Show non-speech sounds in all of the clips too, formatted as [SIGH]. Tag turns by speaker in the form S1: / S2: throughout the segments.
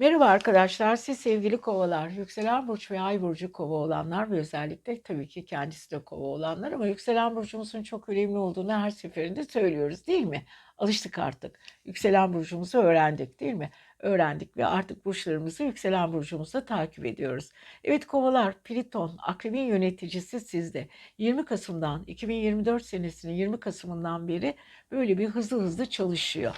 S1: Merhaba arkadaşlar, siz sevgili kovalar, yükselen burç ve ay burcu kova olanlar ve özellikle tabii ki kendisi de kova olanlar ama yükselen burcumuzun çok önemli olduğunu her seferinde söylüyoruz değil mi? Alıştık artık. Yükselen burcumuzu öğrendik değil mi? Öğrendik ve artık burçlarımızı yükselen burcumuzda takip ediyoruz. Evet kovalar, Pliton, akrebin yöneticisi sizde. 20 Kasım'dan, 2024 senesinin 20 Kasım'ından beri böyle bir hızlı hızlı çalışıyor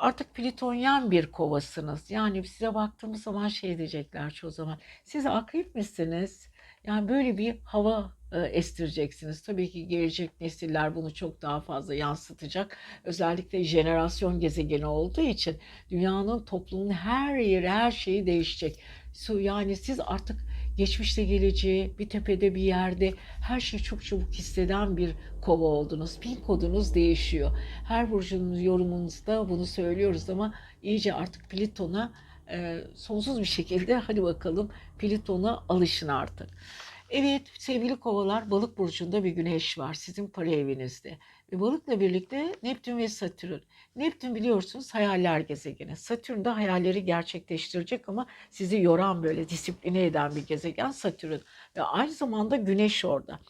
S1: artık Plitonyen bir kovasınız. Yani size baktığımız zaman şey diyecekler çoğu zaman. Siz akrep misiniz? Yani böyle bir hava e, estireceksiniz. Tabii ki gelecek nesiller bunu çok daha fazla yansıtacak. Özellikle jenerasyon gezegeni olduğu için dünyanın toplumun her yeri her şeyi değişecek. Yani siz artık geçmişte geleceği bir tepede bir yerde her şeyi çok çabuk hisseden bir kova oldunuz. Pin kodunuz değişiyor. Her burcunuz yorumunuzda bunu söylüyoruz ama iyice artık Plüton'a e, sonsuz bir şekilde [LAUGHS] hadi bakalım Plüton'a alışın artık. Evet sevgili kovalar balık burcunda bir güneş var sizin para evinizde. Ve balıkla birlikte Neptün ve Satürn. Neptün biliyorsunuz hayaller gezegeni. Satürn de hayalleri gerçekleştirecek ama sizi yoran böyle disipline eden bir gezegen Satürn. Ve aynı zamanda güneş orada.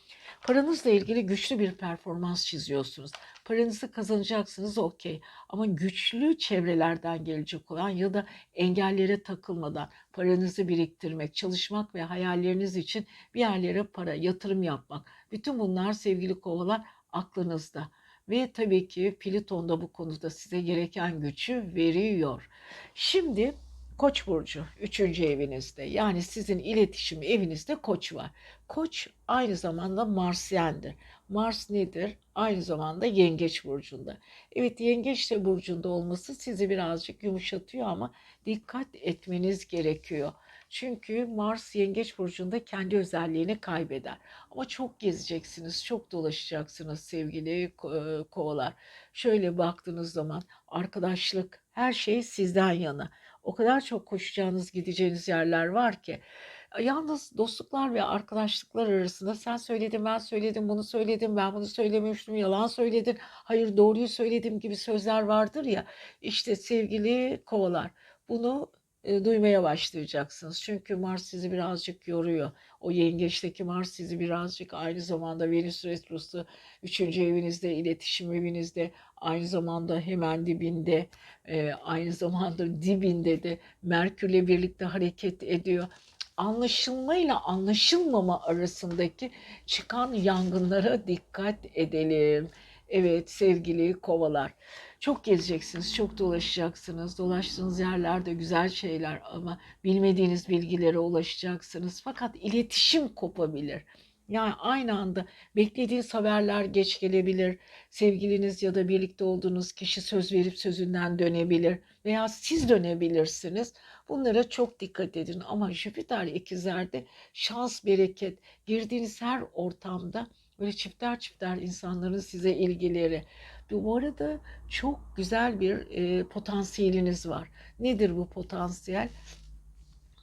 S1: Paranızla ilgili güçlü bir performans çiziyorsunuz. Paranızı kazanacaksınız okey. Ama güçlü çevrelerden gelecek olan ya da engellere takılmadan paranızı biriktirmek, çalışmak ve hayalleriniz için bir yerlere para, yatırım yapmak. Bütün bunlar sevgili kovalar aklınızda. Ve tabii ki Plüton da bu konuda size gereken gücü veriyor. Şimdi Koç burcu 3. evinizde yani sizin iletişim evinizde Koç var. Koç aynı zamanda Marsyendir. Mars nedir? Aynı zamanda Yengeç burcunda. Evet Yengeç de burcunda olması sizi birazcık yumuşatıyor ama dikkat etmeniz gerekiyor. Çünkü Mars Yengeç burcunda kendi özelliğini kaybeder. Ama çok gezeceksiniz, çok dolaşacaksınız sevgili e, kovalar. Şöyle baktığınız zaman arkadaşlık her şey sizden yana. O kadar çok koşacağınız, gideceğiniz yerler var ki. Yalnız dostluklar ve arkadaşlıklar arasında sen söyledin, ben söyledim, bunu söyledim, ben bunu söylememiştim, yalan söyledin, hayır doğruyu söyledim gibi sözler vardır ya. İşte sevgili kovalar bunu duymaya başlayacaksınız. Çünkü Mars sizi birazcık yoruyor. O yengeçteki Mars sizi birazcık aynı zamanda Venüs Retrosu 3. evinizde, iletişim evinizde, aynı zamanda hemen dibinde, aynı zamanda dibinde de Merkürle birlikte hareket ediyor anlaşılmayla anlaşılmama arasındaki çıkan yangınlara dikkat edelim. Evet sevgili kovalar. Çok gezeceksiniz, çok dolaşacaksınız. Dolaştığınız yerlerde güzel şeyler ama bilmediğiniz bilgilere ulaşacaksınız. Fakat iletişim kopabilir. Yani aynı anda beklediğiniz haberler geç gelebilir. Sevgiliniz ya da birlikte olduğunuz kişi söz verip sözünden dönebilir veya siz dönebilirsiniz. Bunlara çok dikkat edin ama Jüpiter ikizlerde şans, bereket, girdiğiniz her ortamda böyle çifter çifter insanların size ilgileri. Bu arada çok güzel bir e, potansiyeliniz var. Nedir bu potansiyel?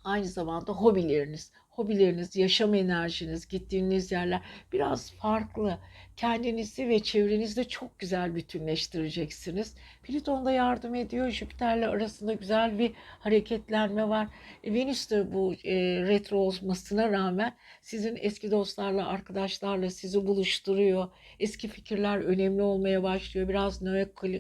S1: Aynı zamanda hobileriniz hobileriniz, yaşam enerjiniz, gittiğiniz yerler biraz farklı. Kendinizi ve çevrenizde çok güzel bütünleştireceksiniz. Plüton da yardım ediyor. Jüpiter'le arasında güzel bir hareketlenme var. E, Venüs de bu e, retro olmasına rağmen sizin eski dostlarla, arkadaşlarla sizi buluşturuyor. Eski fikirler önemli olmaya başlıyor. Biraz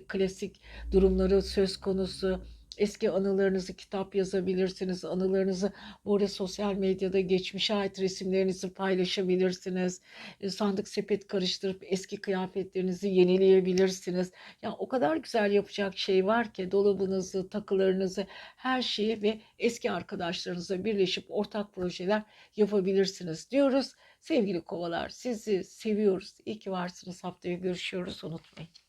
S1: klasik durumları söz konusu Eski anılarınızı kitap yazabilirsiniz. Anılarınızı bu arada sosyal medyada geçmişe ait resimlerinizi paylaşabilirsiniz. E, sandık sepet karıştırıp eski kıyafetlerinizi yenileyebilirsiniz. Ya o kadar güzel yapacak şey var ki dolabınızı, takılarınızı, her şeyi ve eski arkadaşlarınızla birleşip ortak projeler yapabilirsiniz diyoruz. Sevgili kovalar sizi seviyoruz. İyi ki varsınız. Haftaya görüşüyoruz. Unutmayın.